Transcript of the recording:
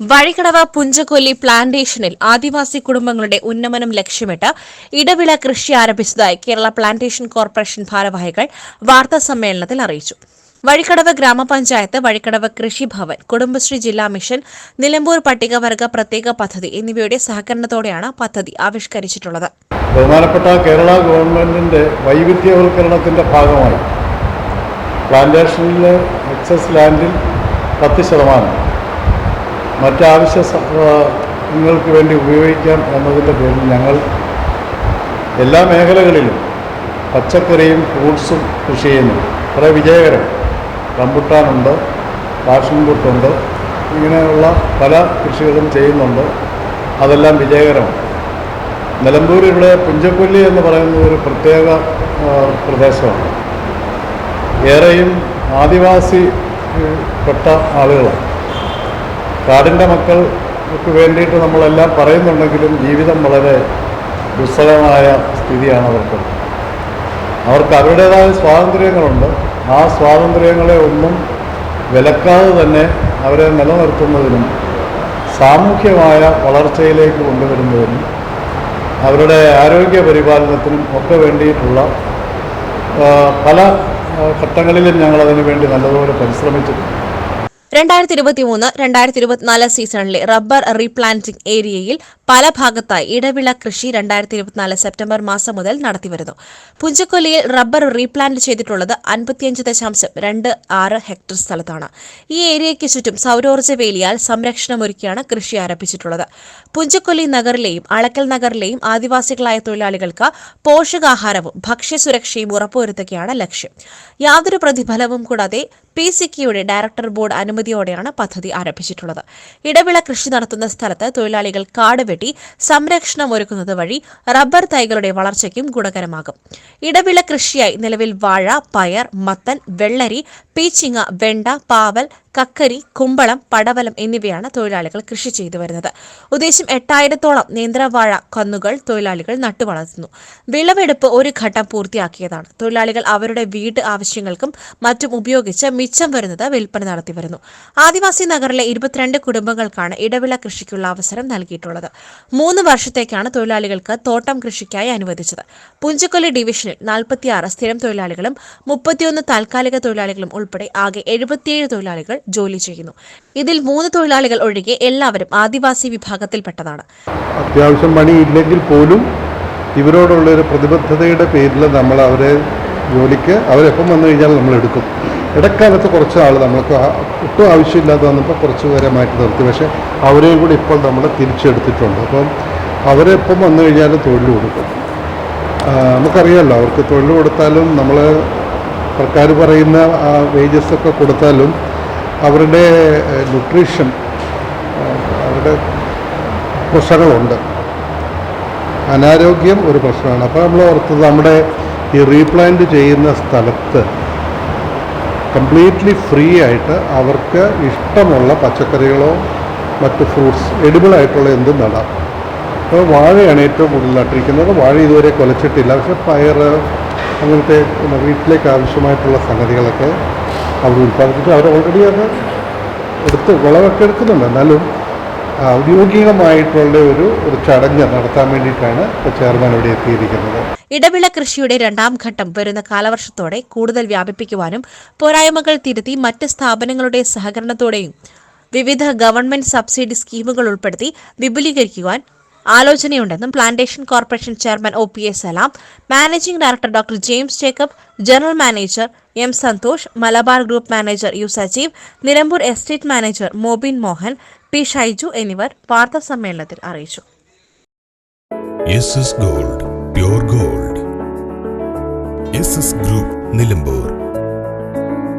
വഴിക്കടവ് പുഞ്ചകൊല്ലി പ്ലാന്റേഷനിൽ ആദിവാസി കുടുംബങ്ങളുടെ ഉന്നമനം ലക്ഷ്യമിട്ട് ഇടവിള കൃഷി ആരംഭിച്ചതായി കേരള പ്ലാന്റേഷൻ കോർപ്പറേഷൻ ഭാരവാഹികൾ വാർത്താ സമ്മേളനത്തിൽ അറിയിച്ചു. വഴിക്കടവ് ഗ്രാമപഞ്ചായത്ത് വഴിക്കടവ് കൃഷിഭവൻ കുടുംബശ്രീ ജില്ലാ മിഷൻ നിലമ്പൂർ പട്ടികവർഗ പ്രത്യേക പദ്ധതി എന്നിവയുടെ സഹകരണത്തോടെയാണ് പദ്ധതി ആവിഷ്കരിച്ചിട്ടുള്ളത്. ബഹുമാനപ്പെട്ട കേരള ഗവൺമെന്റിന്റെ വൈവിധ്യവൽക്കരണത്തിന്റെ ഭാഗമായി പ്ലാന്റേഷനിലെ എക്സസ് ലാൻഡിൽ പത്ത് ശതമാനം മറ്റാവശ്യ നിങ്ങൾക്ക് വേണ്ടി ഉപയോഗിക്കാം എന്നതിന്റെ പേരിൽ ഞങ്ങൾ എല്ലാ മേഖലകളിലും പച്ചക്കറിയും ഫ്രൂട്ട്സും കൃഷി ചെയ്യുന്നു. വളരെ വിജയകരം. റംബുട്ടാനുണ്ട് പാഷൻ ഫ്രൂട്ടുണ്ട് ഇങ്ങനെയുള്ള പല കൃഷികളും ചെയ്യുന്നുണ്ട്. അതെല്ലാം വിജയകരമാണ്. നിലമ്പൂർ ഇവിടെ പുഞ്ചക്കൊല്ലി എന്ന് പറയുന്ന ഒരു പ്രത്യേക പ്രദേശമാണ്. ഏറെയും ആദിവാസി പെട്ട ആളുകളാണ്. കാടിന്റെ മക്കൾക്ക് വേണ്ടിയിട്ട് നമ്മളെല്ലാം പറയുന്നുണ്ടെങ്കിലും ജീവിതം വളരെ ദുസ്സഹമായ സ്ഥിതിയാണ് അവർക്ക്. അവർക്ക് അവരുടേതായ സ്വാതന്ത്ര്യങ്ങളുണ്ട്. ആ സ്വാതന്ത്ര്യങ്ങളെ ഒന്നും വിലക്കാതെ തന്നെ അവരെ നിലനിർത്തുന്നതിനും സാമൂഹ്യമായ വളർച്ചയിലേക്ക് കൊണ്ടുവരുന്നതിനും അവരുടെ ആരോഗ്യ പരിപാലനത്തിനും ഒക്കെ വേണ്ടിയിട്ടുള്ള പല ഘട്ടങ്ങളിലും ഞങ്ങളതിനു വേണ്ടി നല്ലതുപോലെ പരിശ്രമിച്ചിട്ടുണ്ട്. രണ്ടായിരത്തി ഇരുപത്തിമൂന്ന് രണ്ടായിരത്തി ഇരുപത്തിനാല് സീസണിലെ റബ്ബർ റീപ്ലാന്റിംഗ് ഏരിയയിൽ പല ഭാഗത്തായി ഇടവിള കൃഷി രണ്ടായിരത്തി ഇരുപത്തിനാല് സെപ്റ്റംബർ മാസം മുതൽ നടത്തിവരുന്നു. പുഞ്ചക്കൊല്ലിയിൽ റബ്ബർ റീപ്ലാന്റ് ചെയ്തിട്ടുള്ളത് അൻപത്തിയഞ്ച് ദശാംശം രണ്ട് ആറ് ഹെക്ടർ സ്ഥലത്താണ്. ഈ ഏരിയയ്ക്ക് ചുറ്റും സൗരോർജ വേലിയാൽ സംരക്ഷണമൊരുക്കിയാണ് കൃഷി ആരംഭിച്ചിട്ടുള്ളത്. പുഞ്ചക്കൊല്ലി നഗറിലെയും അളക്കൽ നഗറിലെയും ആദിവാസികളായ തൊഴിലാളികൾക്ക് പോഷകാഹാരവും ഭക്ഷ്യസുരക്ഷയും ഉറപ്പുവരുത്തുകയാണ് ലക്ഷ്യം. യാതൊരു പ്രതിഫലവും കൂടാതെ പി സിക്കിയുടെ ഡയറക്ടർ ബോർഡ് അനുമതിയോടെയാണ് പദ്ധതി ആരംഭിച്ചിട്ടുള്ളത്. ഇടവിള കൃഷി നടത്തുന്ന സ്ഥലത്ത് തൊഴിലാളികൾ കാട് വെട്ടി സംരക്ഷണം ഒരുക്കുന്നത് വഴി റബ്ബർ തൈകളുടെ വളർച്ചയ്ക്കും ഗുണകരമാകും. ഇടവിള കൃഷിയായി നിലവിൽ വാഴ പയർ മത്തൻ വെള്ളരി പീച്ചിങ്ങ വെണ്ട പാവൽ കക്കരി കുമ്പളം പടവലം എന്നിവയാണ് തൊഴിലാളികൾ കൃഷി ചെയ്തു വരുന്നത്. ഉദ്ദേശം എട്ടായിരത്തോളം നേന്ത്രവാഴ കന്നുകൾ തൊഴിലാളികൾ നട്ടുവളർത്തുന്നു വിളവെടുപ്പ് ഒരു ഘട്ടം പൂർത്തിയാക്കിയതാണ്. തൊഴിലാളികൾ അവരുടെ വീട് ആവശ്യങ്ങൾക്കും മറ്റും ഉപയോഗിച്ച് മിച്ചം വരുന്നത് വിൽപ്പന നടത്തി വരുന്നു. ആദിവാസി നഗറിലെ ഇരുപത്തിരണ്ട് കുടുംബങ്ങൾക്കാണ് ഇടവിള കൃഷിക്കുള്ള അവസരം നൽകിയിട്ടുള്ളത്. മൂന്ന് വർഷത്തേക്കാണ് തൊഴിലാളികൾക്ക് തോട്ടം കൃഷിക്കായി അനുവദിച്ചത്. പുഞ്ചക്കൊല്ലി ഡിവിഷനിൽ നാൽപ്പത്തിയാറ് സ്ഥിരം തൊഴിലാളികളും മുപ്പത്തിയൊന്ന് താൽക്കാലിക തൊഴിലാളികളും ഉൾപ്പെടെ ആകെ എഴുപത്തിയേഴ് തൊഴിലാളികൾ ജോലി ചെയ്യുന്നു. ഇതിൽ മൂന്ന് തൊഴിലാളികൾ ഒഴികെ എല്ലാവരും ആദിവാസി വിഭാഗത്തിൽപ്പെട്ടതാണ്. അത്യാവശ്യം പണി ഇല്ലെങ്കിൽ പോലും ഇവരോടുള്ള ഒരു പ്രതിബദ്ധതയുടെ പേരിൽ നമ്മൾ അവരെ ജോലിക്ക് അവരെപ്പം വന്നു കഴിഞ്ഞാൽ നമ്മൾ എടുക്കും. ഇടക്കാലത്ത് കുറച്ച് ആൾ നമ്മൾക്ക് ഒട്ടും ആവശ്യമില്ലാതെ വന്നപ്പോൾ കുറച്ച് പേരെ മാറ്റി നിർത്തി. പക്ഷേ അവരെയും കൂടി ഇപ്പോൾ നമ്മൾ തിരിച്ചെടുത്തിട്ടുണ്ട്. അപ്പം അവരെപ്പം വന്നു കഴിഞ്ഞാൽ തൊഴിൽ കൊടുക്കും. നമുക്കറിയാമല്ലോ അവർക്ക് തൊഴിൽ കൊടുത്താലും നമ്മൾ സർക്കാർ പറയുന്ന ആ വേജസ് ഒക്കെ കൊടുത്താലും അവരുടെ ന്യൂട്രീഷൻ അവരുടെ പ്രശ്നങ്ങളുണ്ട് അനാരോഗ്യം ഒരു പ്രശ്നമാണ്. അപ്പോൾ നമ്മൾ ഓർത്തത് നമ്മുടെ ഈ റീപ്ലാന്റ് ചെയ്യുന്ന സ്ഥലത്ത് കംപ്ലീറ്റ്ലി ഫ്രീ ആയിട്ട് അവർക്ക് ഇഷ്ടമുള്ള പച്ചക്കറികളോ മറ്റ് ഫ്രൂട്ട്സ് എഡിബിളായിട്ടുള്ള എന്തും നടാം അപ്പോൾ വാഴയാണ് ഏറ്റവും കൂടുതൽ നട്ടിരിക്കുന്നത്. വാഴ ഇതുവരെ കൊലച്ചിട്ടില്ല. പക്ഷെ പയർ അങ്ങനത്തെ വീട്ടിലേക്ക് ആവശ്യമായിട്ടുള്ള സംഗതികളൊക്കെ അവർ ഉൽപ്പാദിപ്പിച്ചു അവർ ഓൾറെഡി അത് എടുത്ത് വിളവൊക്കെ എടുക്കുന്നുണ്ട്. എന്നാലും ഔദ്യോഗികമായിട്ടുള്ള ഒരു ഒരു ചടങ്ങ് നടത്താൻ വേണ്ടിയിട്ടാണ് ചെയർമാൻ ഇവിടെ എത്തിയിരിക്കുന്നത്. ഇടവിള കൃഷിയുടെ രണ്ടാം ഘട്ടം വരുന്ന കാലവർഷത്തോടെ കൂടുതൽ വ്യാപിപ്പിക്കുവാനും പോരായ്മകൾ തിരുത്തി മറ്റ് സ്ഥാപനങ്ങളുടെ സഹകരണത്തോടെയും വിവിധ ഗവൺമെന്റ് സബ്സിഡി സ്കീമുകൾ ഉൾപ്പെടുത്തി വിപുലീകരിക്കുവാൻ ആലോചനയുണ്ടെന്നും plantation corporation chairman O P A Salam managing director doctor James Jacob general manager M Santhosh Malabar group manager U Sajeev Nilambur estate manager Mobin Mohan P Shaiju എന്നിവർ വാർത്താ സമ്മേളനത്തിൽ അറിയിച്ചു. Gold gold. ഗ്രൂപ്പ് നിലമ്പൂർ.